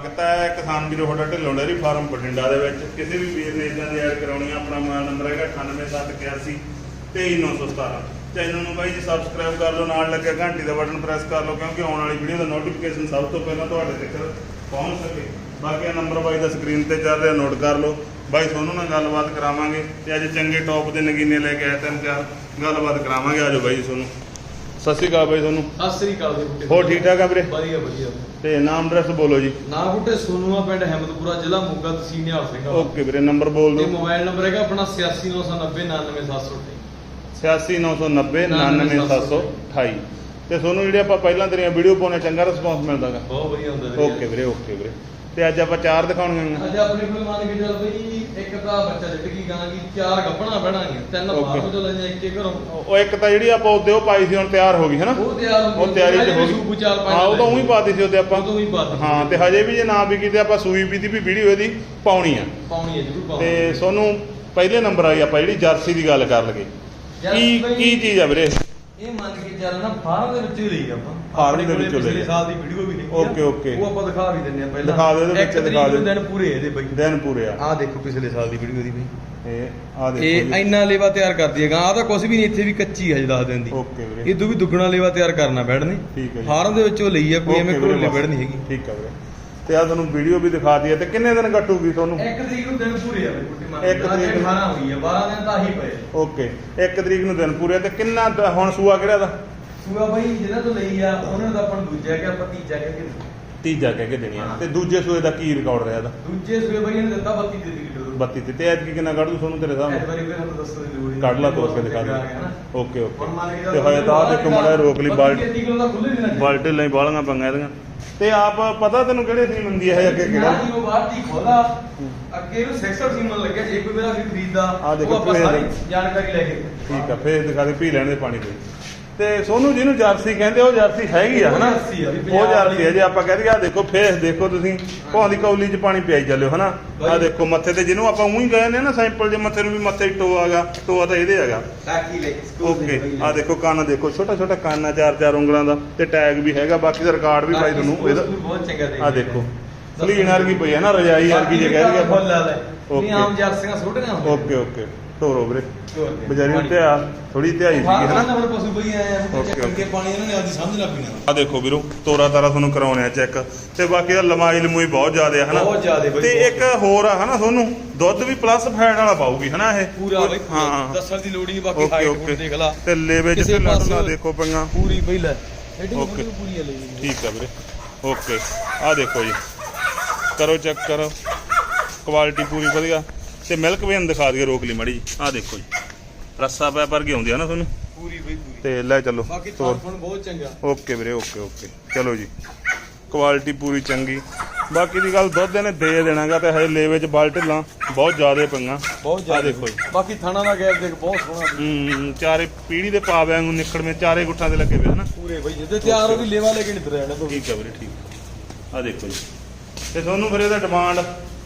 ਸਵਾਗਤ ਹੈ ਕਿਸਾਨ ਵੀਰੋ, ਤੁਹਾਡਾ ਢਿੱਲੋਂ ਡੇਅਰੀ ਫਾਰਮ ਬਠਿੰਡਾ ਦੇ ਵਿੱਚ। ਕਿਸੇ ਵੀ ਵੀਰ ਨੇ ਇਦਾਂ ਦੀ ਐਡ ਕਰਾਉਣੀ ਆ, ਆਪਣਾ ਮੋਬਾਈਲ ਨੰਬਰ ਹੈਗਾ 98781 23917 ਚੈਨਲ ਨੂੰ ਬਾਈ ਜੀ ਸਬਸਕ੍ਰਾਈਬ ਕਰ ਲਓ, ਨਾਲ ਲੱਗਿਆ ਘੰਟੀ ਦਾ ਬਟਨ ਪ੍ਰੈਸ ਕਰ ਲਓ, ਕਿਉਂਕਿ ਆਉਣ ਵਾਲੀ ਵੀਡੀਓ ਦਾ ਨੋਟੀਫਿਕੇਸ਼ਨ ਸਭ ਤੋਂ ਪਹਿਲਾਂ ਤੁਹਾਡੇ ਤੱਕ ਪਹੁੰਚ ਸਕੇ। ਬਾਕੀ ਇਹ ਨੰਬਰ ਬਾਈ ਦਾ ਸਕਰੀਨ ਤੇ ਚੱਲ ਰਿਹਾ ਨੋਟ ਕਰ ਲਓ। ਬਾਈ ਤੁਹਾਨੂੰ ਨਾਲ ਗੱਲਬਾਤ ਕਰਾਵਾਂਗੇ ਤੇ ਅੱਜ ਚੰਗੇ ਟੌਪ ਦੇ ਨਗੀਨੇ ਲੈ ਕੇ ਆਏ ਤਿੰਨ ਚਾਰ। ਗੱਲਬਾਤ ਕਰਾਵਾਂਗੇ, ਆਜੋ ਬਾਈ ਜੀ ਤੁਹਾਨੂੰ। ਸਤਿ ਸ਼੍ਰੀ ਅਕਾਲ ਬਾਈ ਤੁਹਾਨੂੰ। ਸਤਿ ਸ੍ਰੀ ਅਕਾਲ ਜੀ ਬੁੱਟੇ ਹੋਰ ਠੀਕ ਠਾਕ ਆ ਵੀਰੇ? ਵਧੀਆ ਵਧੀਆ। ਤੇ ਨਾਮ ਐਡਰੈਸ ਬੋਲੋ ਜੀ। ਨਾ ਬੁੱਟੇ ਸੋਨੂਆ ਪਿੰਡ ਅਹਿਮਦਪੁਰਾ ਜ਼ਿਲ੍ਹਾ ਮੋਗਾ ਤਹਿਸੀਲ ਨਿਹਾਲ ਸਿੰਘ ਓਕੇ ਵੀਰੇ ਨੰਬਰ ਬੋਲ ਤੇ ਦਿਓ ਮੋਬਾਈਲ ਨੰਬਰ ਹੈਗਾ ਆਪਣਾ 8699099728 8690 99728 ਤੇ ਤੁਹਾਨੂੰ ਜਿਹੜੇ ਆਪਾਂ ਪਹਿਲਾਂ ਤੇਰੀਆਂ ਵੀਡੀਓ ਪਾਉਣੇ ਚੰਗਾ ਰਿਸਪੌਂਸ ਮਿਲਦਾਗਾ ਬਹੁਤ ਵਧੀਆ ਹੁੰਦਾ ਵੀਰੇ। ਓਕੇ ਵੀਰੇ ਓਕੇ ਵੀਰੇ। ਤੇ ਅੱਜ ਆਪਾਂ ਚਾਰ ਦਿਖਾਉਣੀਆਂ ਅੱਜ ਆਪਣੇ ਕੋਲ ਮੰਨ ਕੇ ਚੱਲ ਬਈ ਇੱਕ ਤਾਂ ਬੱਚਾ ਜਿੱਟ ਗਈ ਗਾਂ ਕੀ ਚਾਰ ਗੱਭਣਾ ਬਹਿਣਾਂਗੇ ਤਿੰਨ. ਬਾਹਰੋਂ ਚੋਂ ਲੈ ਇੱਕ ਇੱਕ ਘਰੋਂ। ਉਹ ਇੱਕ ਤਾਂ ਜਿਹੜੀ ਆਪਾਂ ਉਹਦੇ ਉਹ ਪਾਈ ਸੀ ਹੁਣ ਤਿਆਰ ਹੋ ਗਈ ਹੈ ਨਾ ਉਹ ਤਿਆਰ ਹੋ ਉਹ ਤਿਆਰੀ ਚ ਹੋ ਗਈ। ਹਾਂ ਉਹ ਤਾਂ ਉਹੀ ਪਾਤੀ ਸੀ ਉਹਦੇ ਆਪਾਂ। ਉਹ ਤਾਂ ਉਹੀ ਪਾ ਦਿੱਤੀ। ਹਾਂ ਤੇ ਹਜੇ ਵੀ ਜੇ ਨਾ ਵੀ ਕਿਤੇ ਆਪਾਂ ਸੂਈ ਵੀ ਦੀ ਵੀ ਵੀਡੀਓ ਇਹਦੀ ਪਾਉਣੀ ਆ। ਪਾਉਣੀ ਹੈ ਜ਼ਰੂਰ ਪਾਉਣੀ ਤੇ ਤੁਹਾਨੂੰ ਪਹਿਲੇ ਨੰਬਰ ਆਈ ਆਪਾਂ ਜਿਹੜੀ ਜਰਸੀ ਦੀ ਗੱਲ ਕਰ ਲਗੇ ਕੀ ਕੀ ਚੀਜ਼ ਆ ਵੀਰੇ? ਇਹ ਮੰਨ ਕੇ ਚੱਲ ਨਾ ਫਾਰਮ ਦੇ ਵਿੱਚੋਂ ਹੀ ਲਈ ਆਪਾਂ ਫਾਰਮ ਦੇ ਕੋਲੇ ਵਿੱਚੋਂ ਲਈ ਆ। ਸਾਲ ਦੀ ਵੀਡੀਓ ਵੀ ਹੈਗੀ ਆ। Okay, okay। ਉਹ ਆਪਾਂ ਦਿਖਾ ਵੀ ਦਿੰਨੇ ਆ ਪਹਿਲਾਂ ਦਿਖਾ ਦਿਓ ਇਹਦੇ ਵਿੱਚ, ਦਿਖਾ ਦਿਓ। ਦਿਨ ਪੂਰੇ ਇਹਦੇ ਬਈ ਦਿਨ ਪੂਰੇ ਆ ਆਹ ਦੇਖੋ ਪਿਛਲੇ ਸਾਲ ਦੀ ਵੀਡੀਓ ਦੀ ਬਈ ਇਹ ਆ ਦੇਖੋ ਇਹ ਇੰਨਾ ਲੇਵਾ ਤਿਆਰ ਕਰਦੀ ਹੈਗਾ ਆ ਤਾਂ ਕੁਝ ਵੀ ਨਹੀਂ ਇੱਥੇ ਵੀ ਕੱਚੀ ਹੈ ਜੀ ਦੱਸ ਦਿਨ ਦੀ ਓਕੇ ਵੀਰੇ ਇਦੋਂ ਵੀ ਦੁੱਗਣਾ ਲੇਵਾ ਤਿਆਰ ਕਰਨਾ ਬੈਠਨੇ ਠੀਕ ਹੈ ਜੀ। ਫਾਰਮ ਦੇ ਵਿੱਚੋਂ ਲਈ ਆ ਕੋਈ ਐਵੇਂ ਓਕੇ ਬਸ। ਬੈਠ ਨਹੀਂ ਹੈਗੀ ਠੀਕ ਆ ਵੀਰੇ ਤੇ ਆ ਤੁਹਾਨੂੰ ਵੀਡੀਓ ਵੀ ਦਿਖਾ ਦਈਏ ਤੇ ਕਿੰਨੇ ਦਿਨ ਕੱਟੂਗੀ ਤੁਹਾਨੂੰ? ਇੱਕ ਤਰੀਕ ਨੂੰ ਦਿਨ ਪੂਰੇ ਆ ਬਈ ਕੁੱਟੀ ਮਾਰ ਇੱਕ ਤਰੀਕ ਨੂੰ। 18 ਹੋਈ ਆ 12 ਦਿਨ ਤਾਂ ਆਹੀ ਪਏ ਓਕੇ 1 ਤਰੀਕ ਨੂੰ ਦਿਨ ਪੂਰੇ ਤੇ ਕਿੰਨਾ ਦ- ਹੁਣ ਸੂਆ ਕਿਹੜਾ ਦਾ? ਸੂਆ ਬਈ ਜਿਹਨਾਂ ਤੋਂ ਲਈ ਆ ਉਹਨਾਂ ਦਾ ਆਪਾਂ ਦੂਜਾ ਕਿ ਆਪਾਂ ਤੀਜਾ ਕਹਿ ਕੇ ਤੀਜਾ ਕਹਿ ਕੇ ਦੇਣੀ ਆ। ਹਾਂ। ਤੇ ਦੂਜੇ ਸੂਏ ਦਾ ਕੀ ਰਿਕਾਰਡ ਰਿਹਾ ਦਾ ਦੂਜੇ ਸੂਏ ਬਈ ਇਹਨੇ ਦਿੱਤਾ 32 ਦੇ ਕਿਲੋ 32 ਤੇ ਤੇ ਐਤਕੀ ਕਿੰਨਾ ਕੱਢ ਦੂ ਤੁਹਾਨੂੰ ਤੇਰੇ ਸਾਹਮਣੇ ਵਾਰੀ ਫਿਰ ਸਾਨੂੰ ਦੱਸਣ ਦੀ ਲੋੜ ਹੀ ਕੱਢ ਲਾ। ਤੋੜ ਕੇ ਦਿਖਾ ਨਾ। ਦੇ ਓਕੇ ਓਕੇ ਹੁਣ ਮੰਨ ਕੇ ਤੇ ਹਜੇ ਤਾਂ ਆਹ ਦੇਖੋ ਮਾੜਾ ਜਿਹਾ ਰੋਕ ਲਈ ਬਾਲਟ 32 ਕਿਲੋ ਦਾ ਖੁੱਲੇ ਦੇਣਾ ਬਾਲਟੇ ਲਈ ਬਾਲੀਆਂ ਪੰਗਾਂ ਇਹਦੀਆਂ। ਤੇ ਆਪ ਪਤਾ ਤੈਨੂੰ ਕਿਹੜੇ ਸੀ ਮੰਦੀ ਹੈ ਅੱਗੇ ਕਿਹੜਾ? ਜੀ ਉਹ ਬਾਹਰ ਦੀ ਖੋਲਾ ਅੱਗੇ ਨੂੰ ਸੈਕਟਰ ਸੀਮਨ ਲੱਗਿਆ ਜੇ ਕੋਈ ਮੇਰਾ ਵੀ ਖਰੀਦਦਾ ਉਹ ਆਪਾਂ ਸਾਰੀ ਜਾਣਕਾਰੀ ਲੈ ਕੇ। ਠੀਕ ਆ ਫੇਰ ਦਿਖਾ ਦੇ ਪੀ ਲੈਣ ਦੇ ਪਾਣੀ ਦੇ। ਤੇ ਸੋਨੂੰ ਜਿਹਨੂੰ ਜਰਸੀ ਕਹਿੰਦੇ ਉਹ ਜਰਸੀ ਹੈਗੀ ਆ ਹਨਾ? ਆ ਉਹ ਜਰਸੀ ਆ ਜੇ ਆਪਾਂ ਕਹਦੇ ਆ ਦੇਖੋ ਫੇਸ ਦੇਖੋ ਤੁਸੀਂ ਭੌਂ ਦੀ ਕੌਲੀ 'ਚ ਪਾਣੀ ਪਿਆਈ ਚੱਲਿਓ ਹਨਾ? ਆ ਬਾਈ। ਦੇਖੋ ਮੱਥੇ ਤੇ ਜਿਹਨੂੰ ਆਪਾਂ ਉਹੀ ਗਏ ਨੇ ਨਾ ਸੈਂਪਲ ਜੇ ਮੱਥੇ ਨੂੰ ਵੀ ਮੱਥੇ ਟੋਆ ਹੈਗਾ ਟੋਆ ਤਾਂ ਇਹਦੇ ਹੈਗਾ। ਓਕੇ ਆ ਦੇਖੋ ਕੰਨ ਦੇਖੋ ਛੋਟਾ ਛੋਟਾ ਕੰਨ ਆ ਚਾਰ ਚਾਰ ਉਂਗਲਾਂ ਦਾ ਤੇ ਟੈਗ ਵੀ ਹੈਗਾ ਬਾਕੀ ਦਾ ਰਿਕਾਰਡ ਵੀ ਭਾਈ ਤੁਹਾਨੂੰ ਇਹਦਾ ਆ ਦੇਖੋ ਕਲੀਨ ਵਰਗੀ ਪਈ ਹੈ ਨਾ ਰਜਾਈ ਵਰਗੀ ਜੇ ਕਹਿ ਦਈਏ ਫੁੱਲ ਆਪਾਂ. ਨਹੀਂ ਆਮ ਜਰਸੀਆਂ ਛੋਟੀਆਂ ਹੁੰਦੀਆਂ। ਓਕੇ ਓਕੇ ਤੋਰੋ ਵੀਰੇ। ਬਜਾਰੀ ਨੂੰ ਤੇ ਆ ਥੋੜੀ ਧਿਆਈ ਸੀਗੀ ਹਨਾ ਨਾ? ਪਸ਼ੂ ਬਈ ਆਏ ਆ Okay, ਚੱਕਣ ਕੇ ਪਾਣੀ ਇਹਨਾਂ ਨੇ ਆਦੀ ਸਮਝ ਲੱਗ ਪਈਆਂ ਆ ਦੇਖੋ ਵੀਰੋ ਤੋਰਾ ਤਾਰਾ ਤੁਹਾਨੂੰ ਕਰਾਉਣੇ ਆ ਚੈੱਕ। ਤੇ ਬਾਕੀ ਦਾ ਲਮਾਈ ਲਮੂਈ ਬਹੁਤ ਜ਼ਿਆਦਾ ਹੈ ਹਨਾ ਬਹੁਤ ਜ਼ਿਆਦੇ ਬਾਈ, ਤੇ। ਇੱਕ ਹੋਰ ਆ ਹਨਾ ਤੁਹਾਨੂੰ? ਦੁੱਧ ਵੀ ਪਲੱਸ ਫੈਟ ਵਾਲਾ ਪਾਊਗੀ ਹਨਾ ਇਹ? ਪੂਰਾ ਬਈ ਹਾਂ। ਦੱਸਣ ਦੀ ਲੋੜ ਨਹੀਂ ਬਾਕੀ ਓਕੇ ਹਾਈਟ ਓਕੇ। ਦੇਖ ਲਾ। ਤੇ ਲੇਵੇ ਤੇ ਲੜਨਾ ਦੇਖੋ ਪੰਗਾ ਪੂਰੀ ਪਹਿਲਾਂ ਐਡੀ Okay. ਪੂਰੀ ਲਈ ਠੀਕ ਆ ਵੀਰੇ। ਓਕੇ। ਆ ਦੇਖੋ ਜੀ। ਕਰੋ ਚੈੱਕ ਕਰੋ। ਕੁਆਲਿਟੀ ਪੂਰੀ ਵਧੀਆ। ਤੇ ਮਿਲਕ ਵੇਨ ਦਿਖਾ ਦਈਏ ਰੋਕ ਲਈ ਮੜੀ ਜੀ ਆ ਦੇਖੋ ਜੀ। ਰੱਸਾ ਪੈ ਪਰ ਕੇ ਆਉਂਦੀ ਆ ਨਾ ਤੁਹਾਨੂੰ। ਪੂਰੀ ਬਈ ਪੂਰੀ। ਤੇ ਲੈ ਚੱਲੋ ਬਾਕੀ ਤੋਰ। ਥਾਂ ਬਹੁਤ ਚੰਗਾ। ਓਕੇ ਵੀਰੇ ਓਕੇ ਓਕੇ। ਚਲੋ ਜੀ। ਕੁਆਲਿਟੀ ਪੂਰੀ ਚੰਗੀ। ਬਾਕੀ ਦੀ ਗੱਲ ਦੁੱਧ ਇਹਨੇ ਦੇ ਦੇਣਾਗਾ ਤੇ ਹਜੇ ਲੇਵੇ ਚ ਬਾਲਟਿਲਾਂ ਬਹੁਤ ਜ਼ਿਆਦੇ ਪਈਆਂ। ਬਹੁਤ ਜ਼ਿਆਦਾ। ਦੇਖੋ ਜੀ। ਬਾਕੀ ਥਾਣਾ ਦਾ ਗੈਪ ਦੇਖ ਬਹੁਤ ਸੋਹਣਾ ਹੂੰ ਚਾਰੇ ਪੀੜੀ ਦੇ ਪਾ ਵਾਂਗੂ ਨਿਕੜਵੇਂ ਚਾਰੇ ਗੁੱਠਾਂ ਦੇ ਲੱਗੇ ਹੋਏ ਹਨਾ ਪੂਰੇ ਬਈ ਜਿੱਦੇ ਤਿਆਰ ਹੋ ਵੀ ਲੇਵਾ ਲੈ ਕੇ ਨਹੀਂ ਤੁਰਿਆ ਜਾਣਾ ਠੀਕ ਆ ਵੀਰੇ ਠੀਕ ਆ। ਦੇਖੋ ਜੀ। ਤੇ ਤੁਹਾਨੂੰ ਫਿਰ ਇਹਦਾ ਡਿਮਾਂਡ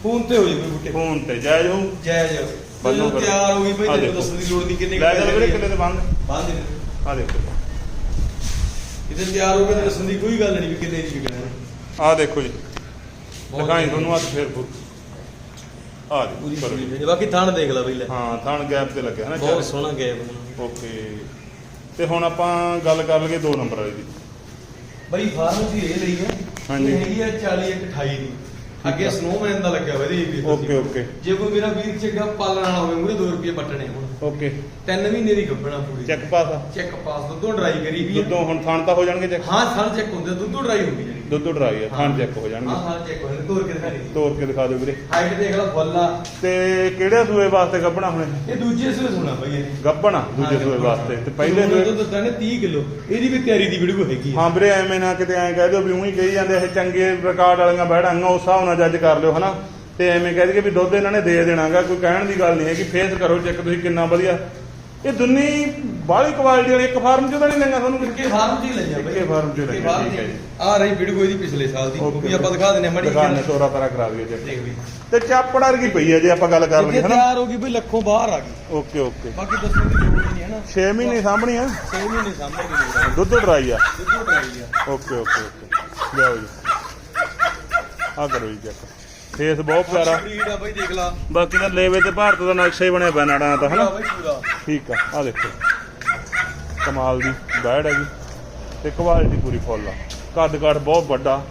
ਫੋਨ ਤੇ ਹੋ ਜਾਵੇ ਬੁੱਟੇ ਫੋਨ ਤੇ ਜਾਇਜ਼ ਹੋਊ। ਜੈ ਜੈ ਬੰਨੋ ਕਰੋ। ਤਿਆਰ ਹੋ ਗਈ ਬਈ ਆਹ ਦੇਖੋ ਦੇਖੋ। ਦੱਸਣ ਦੀ ਲੋੜ ਨਹੀਂ ਕਿੰਨੇ ਲੈ ਚੱਲ ਵੀਰੇ ਕਿੱਲੇ ਤੇ ਬੰਦ? ਬੰਦ ਆ ਦੇਖੋ। ਕਿਤੇ ਤਿਆਰ ਹੋ ਕੇ ਤਾਂ ਦੱਸਣ ਦੀ ਕੋਈ ਗੱਲ ਨਹੀਂ ਵੀ ਕਿੰਨੇ ਦੀ ਵਿਕਣਾ ਆ ਦੇਖੋ ਜੀ। ਬਹੁਤ ਦਿਖਾਈ। ਤੁਹਾਨੂੰ ਅੱਜ ਫੇਰ ਆ ਦੇਖੋ ਪੂਰੀ ਕਰੋ। ਜੀ। ਪੂਰੀ ਬਾਕੀ ਥਾਣ ਦੇਖ ਲੈ ਬਈ ਲੈ। ਹਾਂ ਥਣ ਗੈਪ ਤੇ ਲੱਗਿਆ ਹਨਾ ਬਹੁਤ ਚਾਰੇ। ਸੋਹਣਾ ਗੈਪ ਓਕੇ। ਤੇ ਹੁਣ ਆਪਾਂ ਗੱਲ ਕਰ ਲਈਏ 2 ਨੰਬਰ ਵਾਲੀ ਦੀ। ਬਈ ਫਾਰਮ ਦੀ ਇਹ ਲਈ ਹੈ ਹਾਂਜੀ। ਇਹ ਹੈਗੀ ਆ 40 ਇੱਕ 28 ਦੀ। ਅੱਗੇ ਸਨੋਮੈਨ ਦਾ ਲੱਗਿਆ ਹੋਇਆ ਇਹਦੇ ਵੀ ਓਕੇ ਓਕੇ ਜੇ ਕੋਈ ਮੇਰਾ ਵੀਰ ਚੰਗਾ ਪਾਲਣ ਵਾਲਾ ਹੋਵੇ ਮੂਰੇ 2 ਰੁਪਏ ਪੱਟਣੇ ਹੁਣ। ਓਕੇ ਤਿੰਨ ਮਹੀਨੇ ਦੀ ਗੱਭਣਾ ਪੂਰੀ। ਚੈੱਕ ਪਾਸ ਆ। ਚੈੱਕ ਪਾਸ ਦੁੱਧੋਂ ਡਰਾਈ ਕਰੀ ਵੀ। ਦੁੱਧੋਂ ਹੁਣ ਥਣ ਤਾਂ ਹੋ ਜਾਣਗੇ ਚੈੱਕ ਹਾਂ ਸਾਲ ਚੈੱਕ ਹੁੰਦੇ ਦੁੱਧੋਂ ਡਰਾਈ ਹੋ। ਗਈ ਜਾਨੀ ਦੁੱਧੋਂ ਡਰਾਈ ਆ ਥਣ ਚੈੱਕ ਹੋ ਹਾਂ ਜਾਣਗੇ। ਹਾਂ ਚੈੱਕ ਹੋ ਜਾਂਦੇ ਤੋਰ ਕੇ ਦਿਖਾ ਰਹੀ ਤੋੜ ਕੇ ਦਿਖਾ ਦਿਓ ਵੀਰੇ। ਹਾਈਟ ਦੇਖ ਲਾ ਫੁੱਲ ਆ। ਤੇ ਕਿਹੜੇ ਸੂਏ ਵਾਸਤੇ ਗੱਬਣਾ ਹੁਣ? ਇਹ? ਦੂਜੇ ਸੂਏ ਸੁਣਾ ਬਈ ਇਹ। ਗੱਬਣਾ ਦੂਜੇ ਸੂਏ ਵਾਸਤੇ। ਤੇ ਪਹਿਲੇ ਸੂਏ ਤਾਂ ਨੇ 30 ਕਿਲੋ ਇਹਦੀ ਵੀ ਤਿਆਰੀ ਦੀ ਵੀਡੀਓ ਹੈਗੀ ਆ। ਹਾਂ ਵੀਰੇ ਐਵੇਂ ਨਾ ਕਿਤੇ ਐਂ ਕਹਿ ਦਿਓ ਵੀ ਉਹੀ ਕਹੀ ਜਾਂਦੇ ਇਹ ਚੰਗੇ ਰਿਕਾਰਡ ਵਾਲੀਆਂ ਬੈੜਾਂਗਾ ਉਸ ਹਿਸਾਬ ਨਾਲ ਜੱਜ ਕਰ ਲਿਓ ਹਨਾ? ਤੇ ਐਵੇਂ ਕਹਿ ਦਈਏ ਵੀ ਦੁੱਧ ਇਹਨਾਂ ਨੇ ਦੇ ਦੇਣਾਗਾ ਕੋਈ ਕਹਿਣ ਦੀ ਗੱਲ ਨਹੀਂ ਹੈ ਕਿ ਫੇਸ ਕਰੋ ਚੈੱਕ ਤੁਸੀਂ ਕਿੰਨਾ ਵਧੀਆ ਇਹ ਦੁੰਨੀ ਬਾਹਲੀ ਕੁਆਲਿਟੀ ਵਾਲੀ ਇੱਕ ਫਾਰਮ ਚੋਂ ਤਾਂ ਨਹੀਂ ਲੈਣਾ ਤੁਹਾਨੂੰ ਕਿੱਕੇ ਫਾਰਮ ਚ ਹੀ ਲਈਆਂ ਬਈ। ਇੱਕੇ ਫਾਰਮ ਚੋਂ ਫਾਰਮ ਠੀਕ ਹੈ। ਜੀ। ਆ ਰਹੀ ਵੀਡੀਓ ਇਹਦੀ ਪਿਛਲੇ ਸਾਲ ਦੀ ਉਹ ਵੀ ਆਪਾਂ ਦਿਖਾ ਦਿੰਨੇ ਮੜੀ ਦਿਖਾਣੇ ਤੋਰਾ ਤਾਰਾ ਕਰਾ ਦੇਖ ਵੀ ਤੇ ਚਾਪੜਾ ਵਰਗੀ ਪਈ ਹੈ ਜੇ ਆਪਾਂ ਗੱਲ ਕਰ ਲਈਏ ਹਨਾ? ਤਿਆਰ ਹੋ ਗਈ ਬਈ ਲੱਖੋਂ ਬਾਹਰ ਆ ਗਈ। Okay okay. ਬਾਕੀ ਦੱਸਣ ਦੀ ਲੋੜ ਨਹੀਂ ਹੈ ਨਾ। 6 ਮਹੀਨੇ ਸਾਹਮਣੀ ਆ। 6 ਮਹੀਨੇ ਸਾਹਮਣੇ ਦੀ ਦੁੱਧ ਡਰਾਈ ਆ। ਦੁੱਧ ਡਰਾਈ ਆ। Okay okay okay. ਲਿਆਓ ਜੀ। ਆ ਕਰੋ ਜੀ ਚੈੱਕ। ਫੇਸ ਬਹੁਤ ਪਿਆਰਾ। ਬਰੀਡ ਆ ਬਾਈ ਦੇਖ ਲਾ। ਬਾਕੀ ਤਾਂ ਲੇਵੇ ਤੇ ਭਾਰਤ ਦਾ ਨਕਸ਼ਾ ਹੀ ਬਣਿਆ ਪਿਆ ਨਾੜਾਂ ਦਾ ਹਨਾ? ਬਾਈ ਪੂਰਾ। ਠੀਕ ਆ ਆ ਦੇਖੋ। ਕਮਾਲ ਦੀ ਬੈੜ ਹੈਗੀ ਤੇ ਕੁਆਲਿਟੀ ਪੂਰੀ ਫੁੱਲ ਆ। ਕੱਦ ਕਾਠ ਬਹੁਤ ਵੱਡਾ।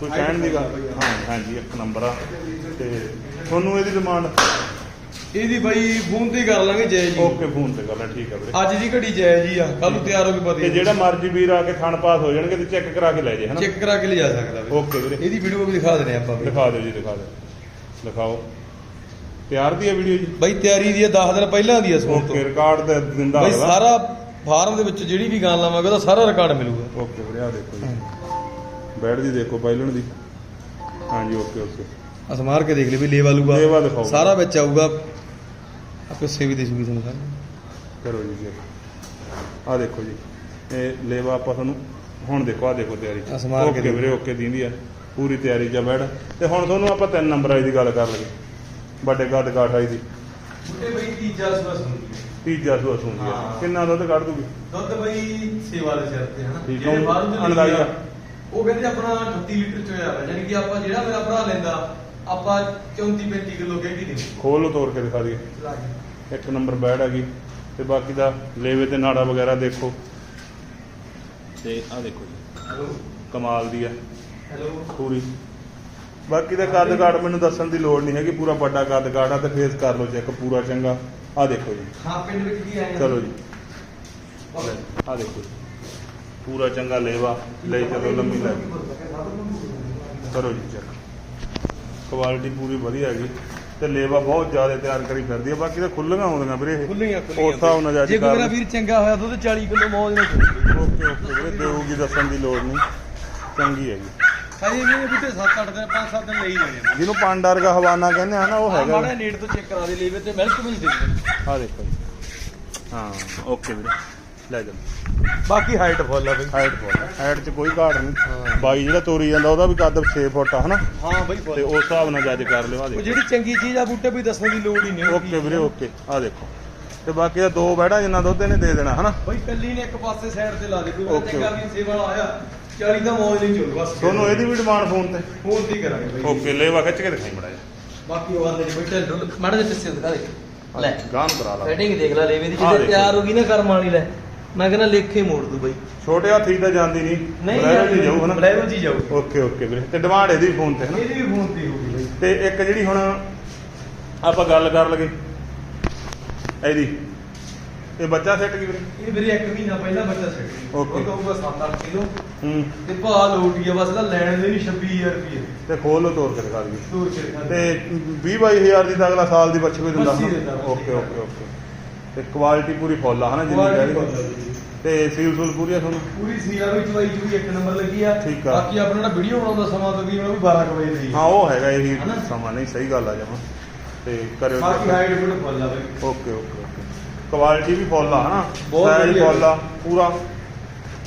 ਕੋਈ ਕਹਿਣ ਦੀ ਗੱਲ ਹਾਂ ਹਾਂਜੀ ਇੱਕ ਨੰਬਰ ਆ। ਤੇ ਤੁਹਾਨੂੰ ਇਹਦੀ ਡਿਮਾਂਡ ਇਹਦੀ ਬਾਈ ਫੋਨ ਤੇ ਹੀ ਕਰ ਲਾਂਗੇ ਜੈ ਜੀ। ਓਕੇ ਫੋਨ ਤੇ ਗੱਲ ਠੀਕ ਆ ਵੀਰੇ। ਅੱਜ ਦੀ ਘੜੀ ਜੈ ਜੀ ਆ ਕੱਲ ਨੂੰ ਤਿਆਰ ਹੋ ਕੇ ਪਤਾ ਤੇ ਜਿਹੜਾ ਮਰਜ਼ੀ ਵੀਰ ਆ ਕੇ ਥਣ ਪਾਸ ਹੋ ਜਾਣਗੇ ਤੇ ਚੈੱਕ ਕਰਾ ਕੇ ਲੈ ਜੇ ਹਨਾ? ਚੈੱਕ ਕਰਾ ਕੇ ਲਿਜਾ ਸਕਦਾ ਬਾਈ ਓਕੇ ਵੀਰੇ। ਇਹਦੀ ਵੀਡੀਓ ਵੀ ਦਿਖਾ ਦਿੰਦੇ ਆਪਾਂ ਬਾਈ ਦਿਖਾ ਦਿਓ ਜੀ ਦਿਖਾ ਦਿਓ। ਦਿਖਾਓ। ਤਿਆਰ ਦੀ ਹੈ ਵੀਡੀਓ ਜੀ? ਬਾਈ ਤਿਆਰੀ ਦੀ 10 ਦਿਨ ਪਹਿਲਾਂ ਦੀ ਆ ਸੋਣ ਤੋਂ। ਓਕੇ ਰਿਕਾਰਡ ਤੇ ਦਿੰਦਾ ਬਾਈ ਅਗਲਾ। ਸਾਰਾ ਫਾਰਮ ਦੇ ਵਿੱਚ ਜਿਹੜੀ ਵੀ ਗਾਂ ਲਾਵਾਂਗੇ ਉਹਦਾ ਸਾਰਾ ਰਿਕਾਰਡ ਮਿਲੂਗਾ। ਓਕੇ ਵੀਰੇ ਆ ਦੇਖੋ ਜੀ। ਬੈਡ ਦੀ ਦੇਖੋ ਪਾਇਲਣ ਦੀ। ਹਾਂਜੀ ਓਕੇ ਓਕੇ। ਅਸ ਮਾਰ ਕੇ ਦੇਖ ਲਈ ਵੀ ਲੇਵਾ ਲੂਗਾ। ਲੇਵਾ ਦਿਖਾਓ। ਸਾਰਾ ਵਿੱਚ ਆਊਗਾ। ਆਪੇ ਸੇਵੀ ਦੇ ਜੂਗੀ ਤੁਹਾਨੂੰ ਕਰੋ ਜੀ ਜੀ ਆ ਦੇਖੋ ਜੀ ਇਹ ਲੇਵਾ ਆਪਾਂ ਤੁਹਾਨੂੰ ਹੁਣ ਦੇਖੋ ਆ ਦੇਖੋ ਤਿਆਰੀ। ਕੇ ਓਕੇ ਵੀਰੇ ਓਕੇ ਦੀਂਦੀ ਆ। ਪੂਰੀ ਤਿਆਰੀ ਚ ਬੈਡ ਤੇ ਹੁਣ ਤੁਹਾਨੂੰ ਆਪਾਂ ਤਿੰਨ ਨੰਬਰ ਆਈ ਦੀ ਗੱਲ ਕਰ ਲਈਏ। ਵੱਡੇ ਕੱਦ ਕਾਠ ਆਈ ਦੀ। ਇਹ ਬਈ ਤੀਜਾ ਸਵਸ ਹੁੰਦੀ ਹੈ। ਤੀਜਾ ਸੂਆ ਸੁਣਦੀ ਆ ਹਾਂ। ਕਿੰਨਾ ਦੁੱਧ ਕੱਢ ਦੂਗੀ? ਦੁੱਧ ਬਈ ਸੇਵਾ ਦੇ ਸਿਰ ਤੇ ਹਨਾ ਠੀਕ ਆ, ਜਿਹੜੇ ਬਾਹਰ ਦੇ ਅੰਦਾਜ਼ਾ। ਆ, ਉਹ ਕਹਿੰਦੇ ਆਪਣਾ 38 ਲੀਟਰ ਚ ਹੋਇਆ ਯਾਨੀ ਕਿ ਆਪਾਂ ਜਿਹੜਾ ਮੇਰਾ ਭਰਾ ਲੈਂਦਾ ਆਪਾਂ 34 35 ਕਿਲੋ ਕਹਿੰਦੀ ਦੇ ਖੋਲ ਲਓ ਤੋੜ ਕੇ ਦਿਖਾ ਦਈਏ। ਇੱਕ ਨੰਬਰ ਬੈਡ ਹੈਗੀ। ਤੇ ਬਾਕੀ ਦਾ ਲੇਵੇ ਤੇ ਨਾੜਾ ਵਗੈਰਾ ਦੇਖੋ। ਤੇ ਆ ਦੇਖੋ ਜੀ। ਹੈਲੋ। ਕਮਾਲ ਦੀ ਆ। ਹੈਲੋ। ਪੂਰੀ। ਬਾਕੀ ਦਾ ਕੱਦ ਕਾਠ ਮੈਨੂੰ ਦੱਸਣ ਦੀ ਲੋੜ ਨਹੀਂ ਹੈਗੀ। ਪੂਰਾ ਵੱਡਾ ਕੱਦ ਕਾਠ ਆ ਤੇ ਫੇਸ ਕਰ ਲਓ ਚੈੱਕ ਪੂਰਾ ਚੰਗਾ। ਆ ਦੇਖੋ ਜੀ। ਹਾਂ ਪਿੰਡ ਵਿੱਚ ਕੀ ਆਇਆ ਚਲੋ ਜੀ। ਆ ਦੇਖੋ ਜੀ। ਪੂਰਾ ਚੰਗਾ ਲੇਵਾ। ਲੈ ਚਲੋ ਲੰਮੀ ਲੈ ਕਰੋ ਜੀ ਚੈੱਕ। ਕੁਆਲਿਟੀ ਪੂਰੀ ਵਧੀਆ ਹੈਗੀ। ਤੇ ਲੇਵਾ ਬਹੁਤ ਜ਼ਿਆਦਾ ਤਿਆਰ ਕਰੀ ਫਿਰਦੀ ਹੈ ਬਾਕੀ ਤਾਂ ਖੁੱਲੀਆਂ ਆਉਂਦੀਆਂ ਵੀਰੇ ਇਹ। ਖੁੱਲੀਆਂ ਉਸ ਹਿਸਾਬ ਨਾਲ ਜੱਜ ਜੇ ਕੋਈ ਕਰ ਮੇਰਾ ਲਓ। ਵੀਰ ਚੰਗਾ ਹੋਇਆ ਦੁੱਧ 40 ਕਿਲੋ ਮੌਜ ਨਾਲ ਚੋਊਗੀ ਓਕੇ ਓਕੇ ਵੀਰੇ ਦੇਊਗੀ ਦੱਸਣ ਦੀ ਲੋੜ ਨਹੀਂ। ਚੰਗੀ ਹੈਗੀ। ਹਜੇ ਵੀ ਇਹ ਬੁੱਢੇ 7-8 ਦਿਨ 5-7 ਦਿਨ ਲਈ ਜਾਣੇ ਆ। ਜਿਹਨੂੰ ਪੰਡ ਵਰਗਾ ਹਵਾਨਾ ਕਹਿੰਦੇ ਆ ਨਾ ਉਹ ਹੈਗਾ। ਮਾੜਾ ਨੀਟ ਤੋਂ ਚੈੱਕ ਕਰਾ ਦੇ ਲੇਵੇ ਤੇ ਮਿਲਕ ਵੀ ਦੇ ਦੇ ਆ ਦੇਖੋ ਹਾਂ ਓਕੇ ਵੀਰੇ। ਲੈ ਜਾ। ਬਾਕੀ ਹਾਈਟ ਫੁੱਲ ਆ ਬਈ। ਹਾਈਟ ਬੋਲ ਹਾਈਟ 'ਚ ਕੋਈ ਘਾਟ ਨਹੀਂ। ਬਾਈ ਜਿਹੜਾ ਤੋਰੀ ਜਾਂਦਾ ਉਹਦਾ ਵੀ ਕੱਦ 6 ਫੁੱਟ ਆ ਹਨਾ? ਹਾਂ ਬਈ ਤੇ ਫੁੱਲ ਉਸ ਹਿਸਾਬ ਨਾਲ ਜੱਜ ਕਰ ਲਿਓ ਆ ਦੇਖੋ। ਜਿਹੜੀ ਚੰਗੀ ਚੀਜ਼ ਆ ਬੂਟੇ ਵੀ ਦੱਸਣ ਦੀ ਲੋੜ ਹੀ ਨਹੀਂ ਓਕੇ ਵੀਰੇ ਓਕੇ। ਆ ਦੇਖੋ। ਤੇ ਬਾਕੀ ਦਾ ਦੋ ਬੈੜਾ ਜਿੰਨਾ ਦੁੱਧ ਇਹਨੇ ਦੇ ਦੇਣਾ ਹਨਾ? ਬਈ ਕੱਲੀ ਨੇ ਇੱਕ ਪਾਸੇ ਸਾਈਡ ਤੇ ਲਾ ਦੇ ਕੋਈ okay. ਵੀ ਸੇਵਾ ਵਾਲਾ ਆਇਆ। 40 ਦਾ ਮੌਜ ਨਹੀਂ ਚੁੱਲ ਬਸ ਤੁਹਾਨੂੰ ਇਹਦੀ ਵੀ ਡਿਮਾਂਡ ਫੋਨ ਤੇ? ਫੋਨ ਤੇ ਕਰਾਂਗੇ ਬਈ। ਓਕੇ ਲੈਵਾ ਖਿੱਚ ਕੇ ਦਿਖਾਈ ਮੜਾ ਬਾਕੀ ਉਹ ਆਂਦੇ ਨੇ ਬਈ ਢਿੱਲ ਮਾੜਾ ਜਿਹਾ ਪਿੱਛੇ ਦਿਖਾ ਦੇ। ਲੈ। ਗਾਨ ਕਰਾ ਲਾ। ਫੈਟਿੰਗ ਦੇਖ ਲੈ ਲੇਵੇ ਦੀ। ਜਿੱਦੇ ਦੇਖੋ। ਤਿਆਰ ਹੋ ਗਈ ਨਾ ਕਰਮ ਵਾਲੀ ਲੈ। ਮੈਂ ਕਹਿੰਦਾ ਲੇਖੇ ਮੋੜ ਦੂ ਬਈ। ਛੋਟੇ ਹਾਥੀ ਤਾਂ ਜਾਂਦੀ ਨਹੀਂ। ਨਹੀਂ ਬਲੈਰੋ ਜਾਊ ਹਨਾ? ਬਲੈਰੋ ਜੀ ਜਾਊ। ਓਕੇ ਓਕੇ ਵੀਰੇ। ਤੇ ਡਿਮਾਂਡ ਇਹਦੀ ਫੋਨ ਤੇ ਹਨਾ? ਇਹਦੀ ਵੀ ਫੋਨ ਤੇ ਹੋਊਗੀ ਬਈ। ਤੇ ਇੱਕ ਜਿਹੜੀ ਹੁਣ ਆਪਾਂ ਗੱਲ ਕਰ ਲਗੇ ਇਹਦੀ। ਇਹ ਬੱਚਾ ਸੈੱਟ ਕੀ ਵੀਰੇ? ਇਹ ਵੀਰੇ ਇੱਕ ਮਹੀਨਾ ਪਹਿਲਾਂ ਬੱਚਾ ਛੱਡੀ Okay. ਉਹ ਕਹੂਗਾ 7-8 ਕਿਲੋ। ਹੂੰ। ਤੇ ਭਾਅ ਲੋਟੀ ਆ ਬਸ ਇਹਦਾ ਲੈਣ ਦੇ ਨਹੀਂ 26000 ਰੁਪਏ। ਤੇ ਖੋਲ ਲੋ ਤੋੜ ਕੇ ਦਿਖਾ ਦਈਏ। ਦੂਰ ਚਿਰ ਤੇ 20 22000 ਦੀ ਤਾਂ ਅਗਲਾ ਸਾਲ ਦੀ ਬੱਚੀ ਕੋਈ ਦਿੰਦਾ ਓਕੇ ਓਕੇ ਓਕੇ। ਤੇ ਕੁਆਲਿਟੀ ਪੂਰੀ ਫੁੱਲ ਆ ਹਨਾ ਜਿੰਨੀ ਰਹੀ ਤੇ ਸੀਲ ਸੂਲ ਪੂਰੀ ਆ ਤੁਹਾਨੂੰ? ਪੂਰੀ ਸੀਆ ਵਿੱਚ ਚਵਾਈ ਚੂਈ ਇੱਕ ਨੰਬਰ ਲੱਗੀ ਆ। ਠੀਕ ਆ। ਬਾਕੀ ਆਪਣਾ ਜਿਹੜਾ ਵੀਡੀਓ ਬਣਾਉਣ ਦਾ ਸਮਾਂ ਤਕਰੀਬਨ ਉਹ ਵੀ 12 ਕੁ ਵਜੇ ਦਾ ਹੀ ਉਹ ਹੈਗਾ ਇਹੀ ਹਨਾ? ਸਮਾਂ ਨਹੀਂ ਸਹੀ ਗੱਲ ਆ ਜਮਾ ਤੇ ਕਰਿਓ ਬਾਕੀ ਹਾਈਟ ਫੁੱਟ ਫੁੱਲ ਆ ਬਈ। ਓਕੇ ਓਕੇ ਓਕੇ ਕੁਆਲਿਟੀ ਵੀ ਫੁੱਲ ਆ ਹਨਾ? ਬਹੁਤ ਸਾਈਜ਼ ਵਧੀਆ। ਫੁੱਲ ਆ ਪੂਰਾ।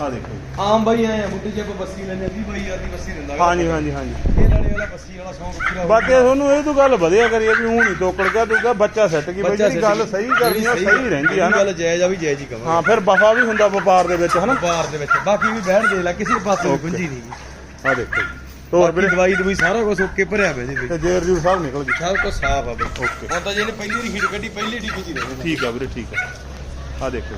ਆ ਦੇਖੋ ਜੀ। ਆਮ ਬਾਈ ਆਏ ਆ ਬੁੱਢੇ ਜੇ ਆਪਾਂ ਬੱਸੀ ਲੈਂਦੇ 20 22000 ਦੀ ਬੱਸੀ ਦਿੰਦਾ। ਹਾਂਜੀ ਹਾਂਜੀ ਹਾਂਜੀ। ਇਹ ਨਾਲੇ ਵਾਲਾ ਬੱਸੀ ਵਾਲਾ ਸ਼ੌਂਕ ਪੂਰਾ ਹੋ ਬਾਕੀ ਗਿਆ। ਤੁਹਾਨੂੰ ਇਹ ਤੋਂ ਗੱਲ ਵਧੀਆ ਕਰੀਏ ਵੀ ਹੁਣ ਹੀ ਤੋਕੜ ਗਿਆ ਦੂਗਾ ਬੱਚਾ ਸੈੱਟ ਕੀ ਬਈ ਬੱਚਾ ਜਿਹੜੀ ਗੱਲ ਸਹੀ ਕਰਨੀ ਆ ਜਿਹੜੀ ਸਹੀ ਰਹਿੰਦੀ ਆ ਜਿਹੜੀ ਨਾ। ਗੱਲ ਜਾਇਜ਼ ਆ ਵੀ ਜਾਇਜ਼ ਹੀ ਕਵਾਂਗੇ। ਹਾਂ ਫਿਰ ਵਫਾ ਵੀ ਹੁੰਦਾ ਵਪਾਰ ਦੇ ਵਿੱਚ ਹਨਾ? ਬਾਹਰ ਦੇ ਵਿੱਚ। ਬਾਕੀ ਵੀ ਬਹਿਣ ਦੇ ਲੈ ਕਿਸੇ ਪਾਸੇ ਵੀ. ਗੁੰਜੀ ਨਹੀਂ ਆ ਦੇਖੋ ਜੀ। ਤੋਰ ਬਾਕੀ ਵੀਰੇ? ਦਵਾਈ ਦਵਾਈ ਸਾਰਾ ਕੁਝ ਓਕੇ ਭਰਿਆ ਪਿਆ ਜੀ ਤੇ ਜੇਰ ਜੂਰ ਸਭ ਨਿਕਲ ਗਈ। ਸਭ ਕੁਝ ਸਾਫ਼ ਆ ਬਈ। ਓਕੇ ਹੁਣ ਤਾਂ ਜਿਹਨੇ ਪਹਿਲੀ ਵਾਰੀ ਹੀਟ ਕੱਢੀ ਪਹਿਲੀ ਡੀਪੀ ਚ ਰਹੇ ਠੀਕ ਆ ਵੀਰੇ ਠੀਕ ਆ। ਆ ਦੇਖੋ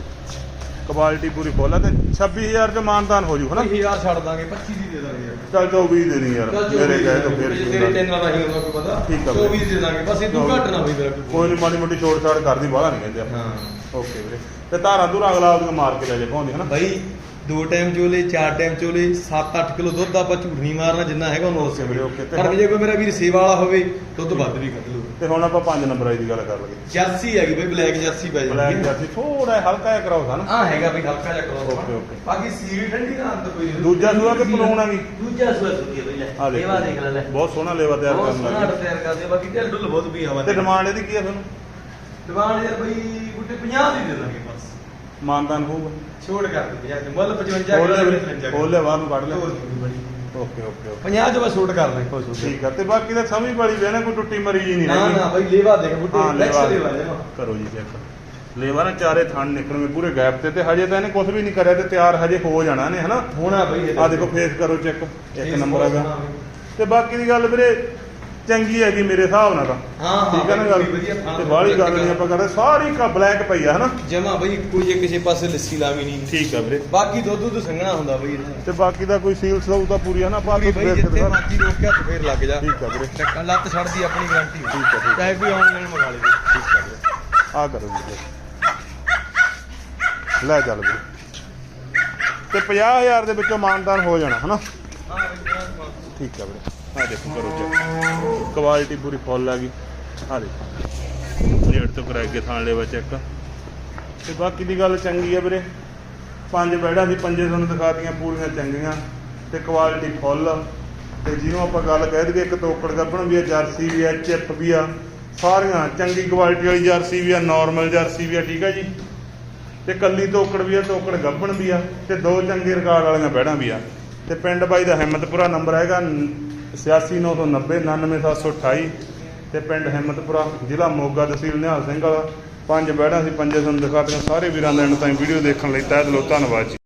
ਕੁਆਲਿਟੀ ਪੂਰੀ ਫੁੱਲ ਆ ਤੇ 26000 ਚ ਮਾਨਦਾਨ ਹੋ ਜੂ ਹਨਾ? 20000 ਛੱਡ ਦਾਂਗੇ 25 ਦੀ ਦੇ ਦਾਂਗੇ ਚੱਲ 24 ਦੇ ਨਹੀਂ ਯਾਰ ਮੇਰੇ ਕਹੇ ਤੋਂ ਫੇਰ ਕੀ ਤੇਰੇ ਹੁੰਦਾ। ਟੈਨ ਨਾਲ ਹੀ ਹੁੰਦਾ ਕੋਈ ਪਤਾ। ਠੀਕ ਆ 24 ਦੇ ਦਾਂਗੇ ਬਸ ਇਹ ਤੂੰ ਘੱਟ ਨਾ ਹੋਈ ਮੇਰਾ ਕੋਈ। ਨਹੀਂ ਮਾੜੀ ਮੋਟੀ ਛੋੜ ਛਾੜ ਕਰਦੀ ਬਾਹਲਾ ਨਹੀਂ ਕਹਿੰਦੇ ਆਪਾਂ। ਹਾਂ। ਓਕੇ ਵੀਰੇ। ਤੇ ਧਾਰਾਂ ਧੂਰਾਂ ਅਗਲਾ ਆਪਦੀਆਂ ਮਾਰ ਕੇ ਲੈ ਜੇ ਪਾਉਂਦੀ ਹਨਾ? ਬਾਈ ਦੋ ਟਾਈਮ ਚੋਲੇ ਚਾਰ ਟਾਈਮ ਚੋਲੇ 7-8 ਕਿਲੋ ਦੁੱਧ ਆਪਾਂ ਝੂਠ ਨਹੀਂ ਮਾਰਨਾ ਜਿੰਨਾ ਹੈਗਾ ਉਹਨੂੰ ਉਸੇ ਵੀਰੇ, okay, ਤੇ ਪਰ ਜੇ ਕੋਈ ਮੇਰਾ ਵੀਰ ਸੇਵਾ ਵਾਲਾ ਹੋਵੇ ਦੁੱਧ ਵੱਧ ਵੀ ਕੱਢ ਲੂ ਤੇ ਹੁਣ ਆਪਾਂ ਪੰਜ ਨੰਬਰ ਦੀ ਗੱਲ ਕਰ ਲਈਏ। ਜਰਸੀ ਹੈਗੀ ਬਈ ਬਲੈਕ ਜਰਸੀ ਪੈ ਬਲੈਕ ਜਾਂਦੀ ਹੈ। ਜਰਸੀ ਥੋੜਾ ਹਲਕਾ ਜਿਹਾ ਕਰਾਓ ਸਾਨੂੰ। ਆ ਹੈਗਾ ਬਈ ਹਲਕਾ ਜਿਹਾ ਕਰੋ Okay, okay. ਬਾਕੀ ਸੀਲ ਠੰਡੀ ਦਾ ਅੰਤ ਕੋਈ ਨਹੀਂ। ਦੂਜਾ ਸੂਆ ਕਿ ਪਲੂਣ ਆ ਗਈ ਦੂਜਾ ਸੂਆ ਸੁਣੀ ਬਈ ਲੈ। ਆ ਦੇਖੋ ਲੇਵਾ ਦੇਖ ਲੈ ਲੈ। ਬਹੁਤ ਸੋਹਣਾ ਲੇਵਾ ਤਿਆਰ ਬਹੁਤ ਕਰਨ ਸੋਹਣਾ ਲੱਗੇ। ਤਿਆਰ ਕਰਦੇ ਬਾਕੀ ਬਾਕੀ ਢਿੱਲ ਢੁੱਲ ਬਹੁਤ ਵੀ ਹਵਾ ਤੇ ਡਿਮਾਂਡ ਇਹਦੀ ਕੀ ਆ ਤੁਹਾਨੂੰ? ਡਿਮਾਂਡ ਯਾਰ ਬਈ ਬੁੱਟੇ 50 ਦੀ ਦੇ ਦਾਂਗੇ ਬਸ। ਮਾਨਦਾਨ ਹੋਊਗਾ। ਛੋੜ ਕਰ ਦੇ 50 ਦੇ ਮੁੱਲ 55 ਖੋਲ ਲੈ ਵੀਰੇ, 55 ਖੋਲ ਲੈ ਬਾਹਰ ਨੂੰ ਕੱਢ ਲੈ। ਹੋਰ ਬੜੀ। ਓਕੇ ਓਕੇ ਓਕੇ 50 ਚ ਬਸ ਛੋਟ ਕਰ ਲੈ ਖੁਸ਼ ਹੋ ਕੇ ਠੀਕ ਆ ਤੇ ਬਾਕੀ ਤਾਂ ਸਮਝ ਬੜੀ ਵੀ ਨਾ ਕੋਈ ਟੁੱਟੀ ਮਰੀ ਜੀ ਨਹੀਂ ਨਾ। ਨਾ ਬਈ ਲੇਵਾ ਦੇਖ ਹਾਂ ਲੈਕਸ ਲੇਵਾ ਜਮਾ ਕਰੋ ਜੀ ਚੈੱਕ ਲੇਵਾ ਨਾ ਚਾਰੇ ਥਣ ਨਿਕਲਣਗੇ ਪੂਰੇ ਗੈਪ ਤੇ ਤੇ ਹਜੇ ਤਾਂ ਇਹਨੇ ਕੁਝ ਵੀ ਨਹੀਂ ਕਰਿਆ ਤੇ ਤਿਆਰ ਹਜੇ ਹੋ ਜਾਣਾ ਨੇ ਹਨਾ? ਹੋਣਾ ਬਈ ਆ ਦੇਖੋ ਫੇਸ ਕਰੋ ਚੈੱਕ। ਇੱਕ ਨੰਬਰ ਹੈਗਾ। ਤੇ ਬਾਕੀ ਦੀ ਗੱਲ ਵੀਰੇ ਚੰਗੀ ਹੈਗੀ ਮੇਰੇ ਹਿਸਾਬ ਨਾਲ ਤਾਂ। ਹਾਂ ਹਾਂ ਠੀਕ ਹੈ ਨਾ ਗੱਲ? ਬਈ, ਵਧੀਆ ਥਾਂ ਤੇ ਬਾਹਲੀ ਗੱਲ ਨਹੀਂ ਆਪਾਂ ਕਰਦੇ ਸਾਰੀ ਕਾ ਬਲੈਕ ਪਈ ਆ ਹਨਾ? ਜਮਾ ਬਈ ਕੋਈ ਜੇ ਕਿਸੇ ਪਾਸੇ ਲੱਸੀ ਲਾਵੀ ਨਹੀਂ। ਠੀਕ ਆ ਵੀਰੇ। ਬਾਕੀ ਦੁੱਧ ਦੁੱਧ ਸੰਘਣਾ ਹੁੰਦਾ ਬਈ। ਤੇ ਬਾਕੀ ਦਾ ਕੋਈ ਸੀਲ ਸਲੂ ਤਾਂ ਪੂਰੀ ਆ ਨਾ ਆਪਾਂ ਤੋਂ ਫੇਰ ਜਿੱਥੇ ਦਿਖਾ- ਮਰਜ਼ੀ ਰੋਕਿਆ ਤੇ ਫੇਰ ਲੱਗ ਜਾ। ਠੀਕ ਆ ਵੀਰੇ। ਟੱਕਾ ਲੱਤ ਛੱਡਦੀ ਆਪਣੀ ਗਾਰੰਟੀ ਠੀਕ ਆ। ਚਾਹੇ ਕੋਈ ਆਨਲਾਈਨ ਮੰਗਾ ਲੇ ਠੀਕ ਆ ਵੀਰੇ। ਆ ਕਰੋ ਫਿਰ। ਲੈ ਚੱਲ ਵੀਰੇ। ਤੇ 50000 ਦੇ ਵਿੱਚੋਂ ਮਾਨਦਾਨ ਹੋ ਜਾਣਾ ਹਨਾ? ਹਾਂ ਠੀਕ ਆ ਵੀਰੇ। ਆ ਦੇਖੋ ਕਰੋ ਚੈੱਕ ਕੁਆਲਿਟੀ ਪੂਰੀ ਫੁੱਲ ਆ ਗਈ। ਆ ਦੇਖੋ। ਰੇਟ ਤੋਂ ਕਰਾਈ ਕੇ ਥਾਣ ਲੈ ਚੈੱਕ ਇੱਕ ਤੇ ਬਾਕੀ ਦੀ ਗੱਲ ਚੰਗੀ ਆ ਵੀਰੇ। ਪੰਜ ਬੈੜਾਂ ਦੀ ਪੰਜੇ ਤੁਹਾਨੂੰ ਦਿਖਾਤੀਆਂ ਪੂਰੀਆਂ ਚੰਗੀਆਂ ਤੇ ਕੁਆਲਿਟੀ ਫੁੱਲ ਤੇ ਜਿਹਨੂੰ ਆਪਾਂ ਗੱਲ ਕਹਿ ਦਈਏ, ਇੱਕ ਤੋਕੜ ਗੱਭਣ ਵੀ ਆ, ਜਰਸੀ ਵੀ ਆ, ਚਿੱਪ ਵੀ ਆ, ਸਾਰੀਆਂ ਚੰਗੀ ਕੁਆਲਿਟੀ ਵਾਲੀ ਜਰਸੀ ਵੀ ਆ ਨਾਰਮਲ ਜਰਸੀ ਵੀ ਆ, ਠੀਕ ਆ ਜੀ। ਤੇ ਕੱਲੀ ਤੋਕੜ ਵੀ ਆ ਤੋਕੜ ਗੱਭਣ ਵੀ ਆ, ਤੇ ਦੋ ਚੰਗੇ ਰਿਕਾਰਡ ਵਾਲੀਆਂ ਬੈੜਾਂ ਵੀ ਆ। ਤੇ ਪਿੰਡ ਬਾਈ ਦਾ ਹਿੰਮਤਪੁਰਾ ਨੰਬਰ ਹੈਗਾ 86990 99728 ਤੇ ਪਿੰਡ ਹਿੰਮਤਪੁਰਾ, ਜ਼ਿਲ੍ਹਾ ਮੋਗਾ ਤਹਿਸੀਲ ਨਿਹਾਲ ਸਿੰਘ ਵਾਲਾ। ਪੰਜ ਬੈੜਾਂ ਸੀ, ਪੰਜੇ ਤੁਹਾਨੂੰ ਦਿਖਾਤੀਆਂ ਸਾਰੇ ਵੀਰਾਂ ਦਾ ਐਂਡ ਤਾਈਂ ਵੀਡੀਓ ਦੇਖਣ ਲਈ ਤਹਿ ਦਿਲੋਂ ਧੰਨਵਾਦ ਜੀ।